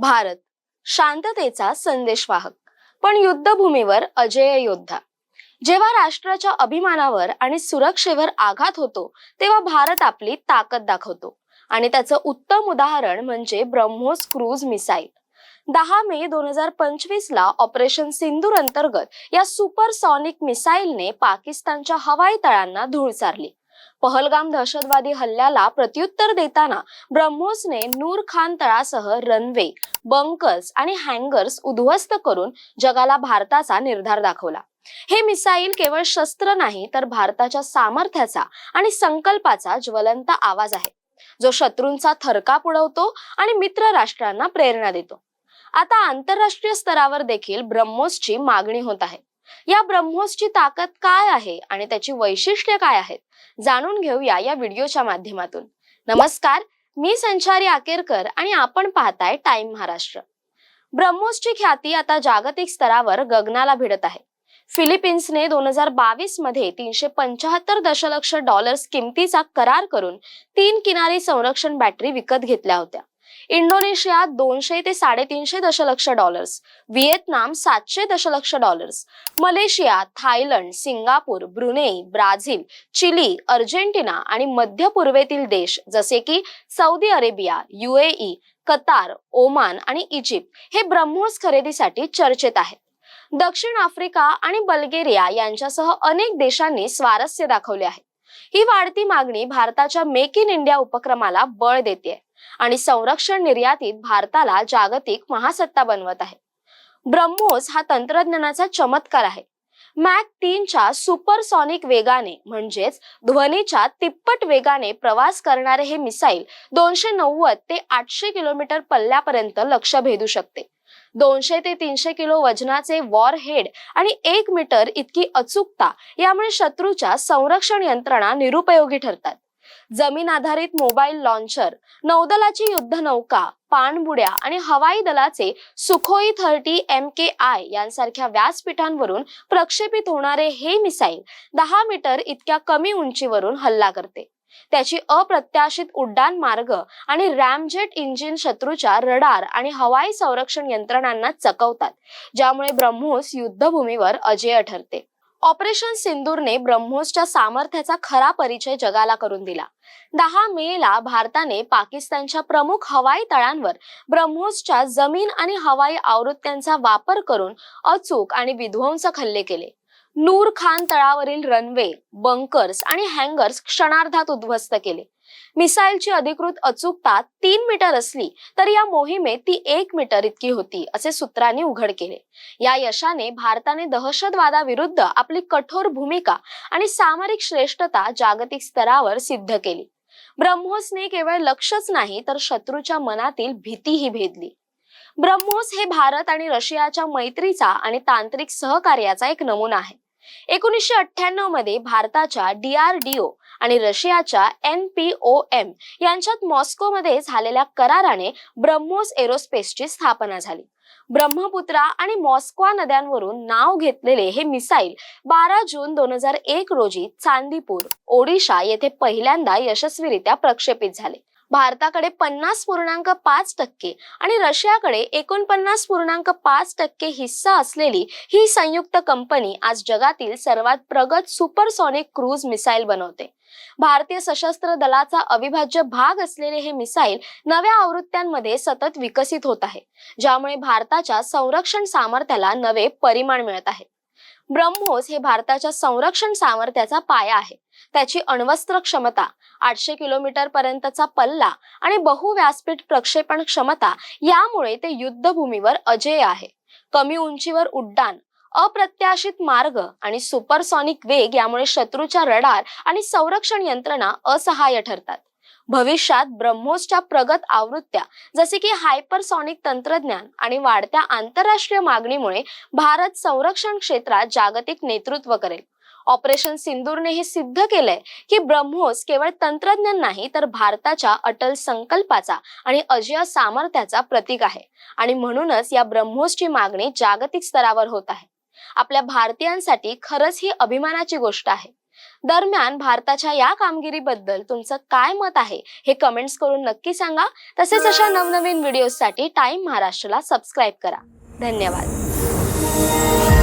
भारत. शांततेचा संदेशवाहक. पण युद्धभूमीवर अजय योद्धा. जेव्हा राष्ट्राच्या अभिमानावर आणि सुरक्षेवर आघात होतो तेव्हा भारत आपली ताकद दाखवतो. आणि त्याचं उत्तम उदाहरण म्हणजे ब्रह्मोस क्रूज मिसाईल. दहा मे दोन हजार पंचवीस ला ऑपरेशन सिंदूर अंतर्गत या सुपरसॉनिक मिसाईलने पाकिस्तानच्या हवाई तळांना धूळ चारली. पहलगाम दहशतवादी हल्ल्याला प्रत्युत्तर देताना ब्रह्मोसने नूर खान तळासह रनवे बंकर्स आणि हँगर्स उद्ध्वस्त करून जगाला भारताचा निर्धार दाखवला. हे मिसाईल केवळ शस्त्र नाही तर भारताच्या सामर्थ्याचा आणि संकल्पाचा ज्वलंत आवाज आहे. जो शत्रूंचा थरकाप उडवतो आणि मित्र राष्ट्रांना प्रेरणा देतो. आता आंतरराष्ट्रीय स्तरावर देखील ब्रह्मोसची मागणी होत आहे. या ब्रह्मोसची ताकद काय आहे आणि त्याची वैशिष्ट्ये काय आहेत? जाणून घेऊया या व्हिडिओच्या माध्यमातून. नमस्कार मी संचारी आकेरकर आणि आपण पाहताय टाइम महाराष्ट्र. ब्रह्मोसची ख्याती आता जागतिक स्तरावर गगनाला भिडत आहे. फिलिपिन्सने दोन हजार बावीसमध्ये तीनशे पंचाहत्तर दशलक्ष डॉलर्स किमतीचा करार करून तीन किनारी संरक्षण बॅटरी विकत घेतल्या होत्या. इंडोनेशिया दोनशे ते साडेतीनशे दशलक्ष डॉलर्स व्हिएतनाम सातशे दशलक्ष dollars Malaysia Thailand Singapore Brunei Brazil Chile Argentina आणि मध्य पूर्वेतील देश जसे की Saudi Arabia UAE Qatar Oman आणि इजिप्त हे ब्रह्मोस खरेदीसाठी चर्चेत आहेत. दक्षिण आफ्रिका आणि बल्गेरिया यांच्यासह अनेक देशांनी स्वारस्य दाखवले आहे. ही वाढती मागणी भारताच्या मेक इन इंडिया उपक्रमाला बळ देते आणि संरक्षण निर्यातीत भारताला जागतिक महासत्ता बनवत आहे. ब्रह्मोस हा तंत्रज्ञानाचा चमत्कार आहे. मॅक तीनच्या सुपरसॉनिक वेगाने म्हणजेच ध्वनीच्या तिप्पट वेगाने प्रवास करणारे हे मिसाईल दोनशे नव्वद ते आठशे किलोमीटर पल्ल्यापर्यंत लक्ष भेदू शकते. दोनशे ते तीनशे किलो वजनाचे वॉर हेड आणि एक मीटर इतकी अचूकता यामुळे शत्रूच्या संरक्षण यंत्रणा निरुपयोगी ठरतात. जमीन आधारित मोबाईल लॉन्चर नौदलाची युद्धनौका पाणबुड्या आणि हवाई दलाचे Sukhoi thirty M K I यांसारख्या व्यासपीठांवरून प्रक्षेपित होणारे हे मिसाईल दहा मीटर इतक्या कमी उंचीवरून हल्ला करते. त्याची अप्रत्याशित उड्डाण मार्ग आणि रॅमजेट इंजिन शत्रूच्या रडार आणि हवाई संरक्षण यंत्रणांना चकवतात ज्यामुळे ब्रह्मोस युद्धभूमीवर अजेय ठरते. ऑपरेशन सिंदूरने ब्रह्मोसच्या सामर्थ्याचा खरा परिचय जगाला करून दिला. दहा मे ला भारताने पाकिस्तानच्या प्रमुख हवाई तळांवर ब्रह्मोसच्या जमीन आणि हवाई आवृत्त्यांचा वापर करून अचूक आणि विध्वंसक हल्ले केले. नूर खान तळावरील रनवे बंकर्स आणि हँगर्स क्षणार्धात उद्ध्वस्त केले. मिसाईलची अधिकृत अचूकता तीन मीटर असली तर या मोहिमेत ती एक मीटर इतकी होती असे सूत्रांनी उघड केले. या यशाने भारताने दहशतवादाविरुद्ध आपली कठोर भूमिका आणि सामरिक श्रेष्ठता जागतिक स्तरावर सिद्ध केली. ब्रह्मोसने केवळ लक्षच नाही तर शत्रूच्या मनातील भीतीही भेदली. ब्रह्मोस हे भारत आणि रशियाच्या मैत्रीचा आणि तांत्रिक सहकार्याचा एक नमुना आहे. एकोणीसशे अठ्ठ्याण्णवमध्ये भारताच्या डीआरडीओ आणि रशियाच्या एन पी ओ एम यांच्यात मॉस्कोमध्ये झालेल्या कराराने ब्रह्मोस एरोस्पेसची स्थापना झाली. ब्रह्मपुत्रा आणि मॉस्क्वा नद्यांवरून नाव घेतलेले हे मिसाईल बारा जून दोन हजार एक रोजी चांदीपूर ओडिशा येथे पहिल्यांदा यशस्वीरित्या प्रक्षेपित झाले. भारताकडे पन्नास पूर्णांक पाच टक्के आणि रशियाकडे एकोणपन्नास पूर्णांक पाच टक्के हिस्सा असलेली ही संयुक्त कंपनी आज जगातील सर्वात प्रगत सुपरसॉनिक क्रूज मिसाईल बनवते. भारतीय सशस्त्र दलाचा अविभाज्य भाग असलेले हे मिसाईल नव्या आवृत्त्यांमध्ये सतत विकसित होत आहे ज्यामुळे भारताच्या संरक्षण सामर्थ्याला नवे परिमाण मिळत आहे. ब्रह्मोस हे भारताच्या संरक्षण सामर्थ्याचा पाया आहे. त्याची अण्वस्त्र क्षमता आठशे किलोमीटर पर्यंतचा पल्ला आणि बहुव्यासपीठ प्रक्षेपण क्षमता यामुळे ते युद्धभूमीवर अजेय आहे. कमी उंचीवर उड्डाण अप्रत्याशित मार्ग आणि सुपरसॉनिक वेग यामुळे शत्रूच्या रडार आणि संरक्षण यंत्रणा असहाय्य ठरतात. भविष्यात ब्रह्मोसच्या प्रगत आवृत्त्या जसे की हायपरसॉनिक तंत्रज्ञान आणि वाढत्या आंतरराष्ट्रीय मागणीमुळे भारत संरक्षण क्षेत्रात जागतिक नेतृत्व करेल. ऑपरेशन सिंदूरने हे सिद्ध केलंय की ब्रह्मोस केवळ तंत्रज्ञान नाही तर भारताच्या अटल संकल्पाचा आणि अजय सामर्थ्याचा प्रतीक आहे आणि म्हणूनच या ब्रह्मोसची मागणी जागतिक स्तरावर होत आहे. आपल्या भारतीयांसाठी खरंच ही अभिमानाची गोष्ट आहे. दरम्यान भारताच्या या कामगिरीबद्दल तुमचं काय मत आहे हे कमेंट्स करून नक्की सांगा. तसेच अशा नवनवीन व्हिडिओसाठी टाइम महाराष्ट्राला सबस्क्राईब करा. धन्यवाद.